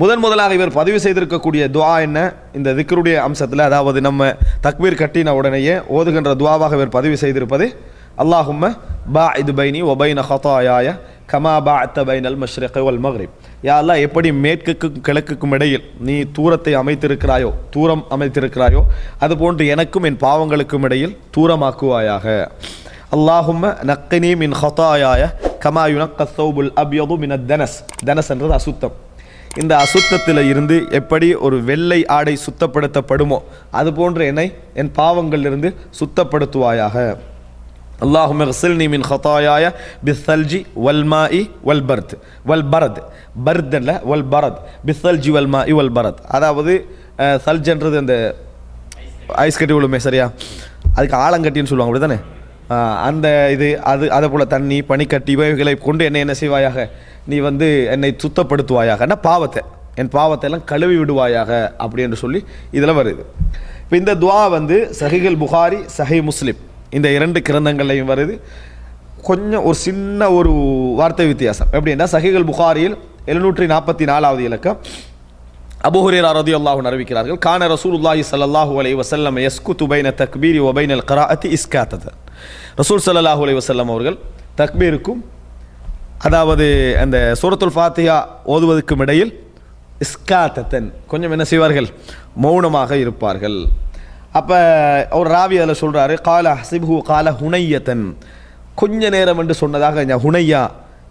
முதன் முதலாக இவர் பதிவு செய்திருக்கக்கூடிய துவா என்ன? இந்த திக்ருடைய அம்சத்தில் அதாவது நம்ம தக்பீர் கட்டின உடனேயே ஓதுகின்ற துவாவாக இவர் பதிவு செய்திருப்பது அல்லாஹும்ம பா இது பைனி ஒபைன ஹதாயாய கமா பா அத்த பைனல் மஷ்ரக் வல் மக்ரிப். யா எப்படி மேற்குக்கும் கிழக்குக்கும் இடையில் நீ தூரத்தை அமைத்திருக்கிறாயோ தூரம் அமைத்திருக்கிறாயோ அதுபோன்று எனக்கும் என் பாவங்களுக்கும் இடையில் தூரமாக்குவாயாக. அல்லாஹும்ம நக்கினி மின் ஹதாயாய கமா யுனக்க சௌபுல் அப்யது மின தனஸ். தனஸ் என்றது அசுத்தம். இந்த அசுத்தத்தில் இருந்து எப்படி ஒரு வெள்ளை ஆடை சுத்தப்படுத்தப்படுமோ அதுபோன்று என்னை என் பாவங்களிலிருந்து சுத்தப்படுத்துவாயாக. அல்லாஹும் இக்ஸில்னி மின் ஹதாயாய பிஸ்ஸல்ஜி வல்மா இ வல் பர்த் வல் பரத் பர்த் அல்ல வல் பரத் பிஸ்ஸல்ஜி வல்மா இ வல் பரத் அதாவது சல்ஜன்றது அந்த ஐஸ் கட்டி விழுமே சரியா? அதுக்கு ஆலங்கட்டின்னு சொல்லுவாங்க அப்படி தானே அந்த இது அது அதை போல் தண்ணி பனிக்கட்டி இவைகளை கொண்டு என்னை என்ன செய்வாயாக? நீ வந்து என்னை சுத்தப்படுத்துவாயாக. என்ன பாவத்தை? என் பாவத்தை எல்லாம் கழுவி விடுவாயாக அப்படி என்று சொல்லி இதில் வருது. இப்போ இந்த துவா வந்து சஹிகள் புகாரி சஹி முஸ்லிம். இந்த இரண்டு கிரந்தங்கள்லையும் வருது. கொஞ்சம் ஒரு சின்ன ஒரு வார்த்தை வித்தியாசம். எப்படின்னா சஹிகள் புகாரியில் எழுநூற்றி நாற்பத்தி நாலாவது இலக்கம். அபுஹுரேரா ரதி ரலியல்லாஹு அறிவிக்கிறார்கள் கான ரசூலுல்லாஹி சல்லாஹூ அலைஹி வசல்லம் யஸ்குது பைன தக்பீரி ஒபைனல் பைனல் க்ராஅத்தி இஸ்காத்தத. ரசூல் ஸல்லல்லாஹு அலைஹி வசல்லம் அவர்கள் தக்பீருக்கும் அதாவது அந்த சூரத்துல் ஃபாத்தியா ஓதுவதற்கும் இடையில் இஸ்காத்தத்தன் கொஞ்சம் என்ன செய்வார்கள்? மௌனமாக இருப்பார்கள். அப்போ அவர் ராவி அதில் சொல்கிறாரு கால ஹசிபு கால ஹுனையத்தன். கொஞ்ச நேரம் என்று சொன்னதாக ஹுனையா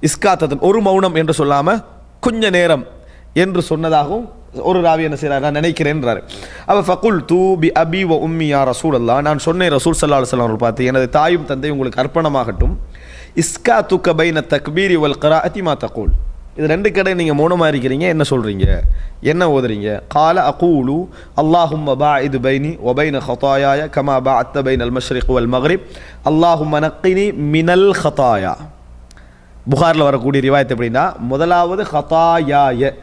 இஸ்காத்தத்தன் ஒரு மௌனம் என்று சொல்லாமல் கொஞ்ச நேரம் என்று சொன்னதாகவும் ஒரு ராவி என்ன செய்கிறார் நான் நினைக்கிறேன்றாரு. அப்போ ஃபகுல் தூ பி அபி வ உம்மி யா ரசூல் அல்லா நான் சொன்னேன் ரசூல் சல்லா அலுவலாம் அவர்கள் பார்த்து எனது தாயும் தந்தை உங்களுக்கு அர்ப்பணமாகட்டும். இஸ்கா துக்க பைன தக்பீரி வல் கராஅத்தி அதிமா தகூல். இது ரெண்டு கடை நீங்கள் மௌனமாக இருக்கிறீங்க என்ன சொல்கிறீங்க என்ன ஓதுறீங்க? கால அகூலு அல்லாஹும் பாஇது பைனி ஒபைன ஹதாயாய கமா பா அத்த பைன் அல் மஷ்ரிக் வல் மக்ரிப். அல்லாஹும் நக்கினி மினல் ஹதாயா புகாரில் வரக்கூடிய ரிவாயத்து எப்படின்னா முதலாவது ஹதாயாய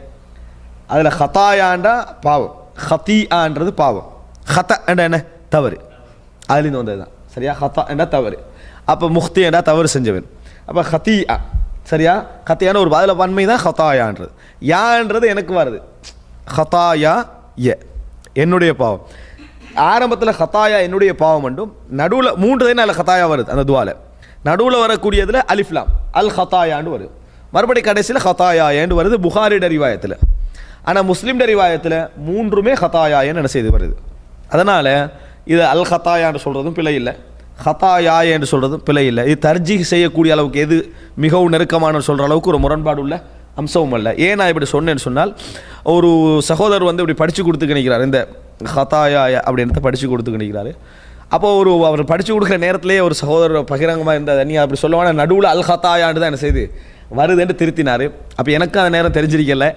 அதில் ஹதாயாண்டா பாவம். ஹத்தி ஆன்றது பாவம். ஹத என்ற என்ன? தவறு. அதுலேருந்து வந்தது தான் சரியா? ஹத்தா என்றா தவறு. அப்போ முக்தி என்றா தவறு செஞ்சவன். அப்போ ஹத்தி ஆ சரியா? ஹத்தியான ஒரு பதில வன்மை தான் ஹதாயான்றது யான்றது எனக்கு வருது. ஹதாயா எ என்னுடைய பாவம். ஆரம்பத்தில் ஹதாயா என்னுடைய பாவம் மட்டும் நடுவில் மூன்று தான் அதில் ஹதாயா வருது அந்த துவால. நடுவில் வரக்கூடியதில் அலிஃப்லாம் அல் ஹத்தாயான்னு வருது. மறுபடி கடைசியில் ஹதாயான்னு வருது புகாரிட ரிவாயத்தில். ஆனால் முஸ்லீம் ரிவாயத்தில் மூன்றுமே ஹதாயாயன்னு என்ன செய்து வருது? அதனால் இது அல் ஹதாயான்னு சொல்கிறதும் பிழை இல்லை. ஹதாயா என்று சொல்கிறதும் பிழை இல்லை. இது தர்ஜி செய்யக்கூடிய அளவுக்கு எது மிகவும் நெருக்கமான சொல்கிற அளவுக்கு ஒரு முரண்பாடு உள்ள அம்சமும் அல்ல. ஏன் நான் இப்படி சொன்னேன்னு சொன்னால் ஒரு சகோதரர் வந்து இப்படி படித்து கொடுத்து நினைக்கிறார் இந்த ஹதாயா அப்படின்றத படித்து கொடுத்து நினைக்கிறாரு அப்போ ஒரு அவர் படித்து கொடுக்குற நேரத்திலேயே ஒரு சகோதரர் பகிரங்கமாக இருந்தது நீ அப்படி சொல்லுவானா? நடுவில் அல் ஹதாயான்னு தான் என்ன செய்து வருதுன்னு திருத்தினார். அப்போ எனக்கு அந்த நேரம் தெரிஞ்சிருக்கல.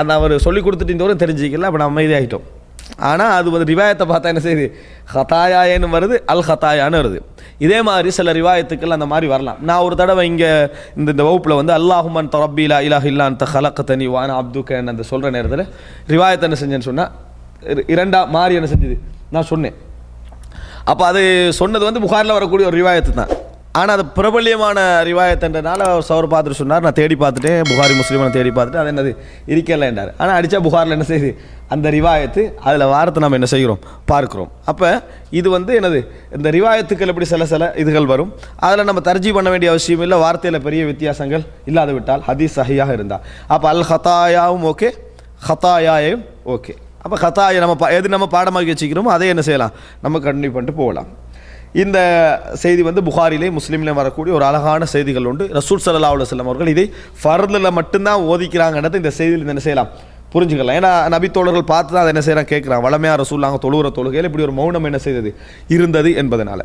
அந்த அவர் சொல்லி கொடுத்துட்டு இந்த தெரிஞ்சிக்கல அப்போ நான் அமைதியாகிட்டோம் ஆனால் அது வந்து ரிவாயத்தை பார்த்தா என்ன செய்யுது? ஹதாயான்னு வருது அல் ஹதாயான்னு வருது. இதே மாதிரி சில ரிவாயத்துக்கள் அந்த மாதிரி வரலாம். நான் ஒரு தடவை இங்கே இந்த இந்த வகுப்பில் வந்து அல்லாஹுமன் தரப்பிலா இலாஹ் இல்லா அந்த ஹலக்க தனி வான அப்துக்கன் அந்த சொல்கிற நேரத்தில் ரிவாயத்தை என்ன செஞ்சேன்னு சொன்னால் இரண்டா மாறி என்ன செஞ்சது? நான் சொன்னேன். அப்போ அது சொன்னது வந்து புகாரில் வரக்கூடிய ஒரு ரிவாயத்து தான் ஆனால் அது பிரபல்யமான ரிவாயத்துன்றனால அவர் சவர் பார்த்துட்டு சொன்னார். நான் தேடி பார்த்துட்டேன். புகாரி முஸ்லீமை தேடி பார்த்துட்டு அது என்னது? இருக்கலைன்றார் ஆனால் அடித்தா புகாரில் என்ன செய்யுது? அந்த ரிவாயத்து அதில் வாரத்தை நம்ம என்ன செய்கிறோம்? பார்க்குறோம். அப்போ இது வந்து என்னது? இந்த ரிவாயத்துக்கள் எப்படி சில சில இதுகள் வரும். அதில் நம்ம தர்ஜி பண்ண வேண்டிய அவசியம் இல்லை. வார்த்தையில் பெரிய வித்தியாசங்கள் இல்லாது விட்டால் ஹதீஸ் சஹியாக இருந்தால் அப்போ அல் ஹதாயாவும் ஓகே. ஹத்தாயாயும் ஓகே. அப்போ ஹதாயை நம்ம எது நம்ம பாடமாக்கி வச்சுக்கிறோமோ அதை என்ன செய்யலாம்? நம்ம கண்டினியூ பண்ணிட்டு போகலாம். இந்த செய்தி வந்து புகாரிலே முஸ்லீம்லேயும் வரக்கூடிய ஒரு அழகான செய்திகள் உண்டு. ரசூல் சல்லா அலுவலம் அவர்கள் இதை ஃபர்தில் மட்டும்தான் ஓதிக்கிறாங்கன்றது இந்த செய்தியில் என்ன செய்யலாம்? புரிஞ்சுக்கலாம். ஏன்னா நபி தோழர்கள் பார்த்து தான் அதை என்ன செய்கிறான் கேட்குறான் வளமையாக ரசூல் நாங்கள் தொழுகிற தொழுகையில் இப்படி ஒரு மௌனம் என்ன செய்தது? இருந்தது என்பதனால்.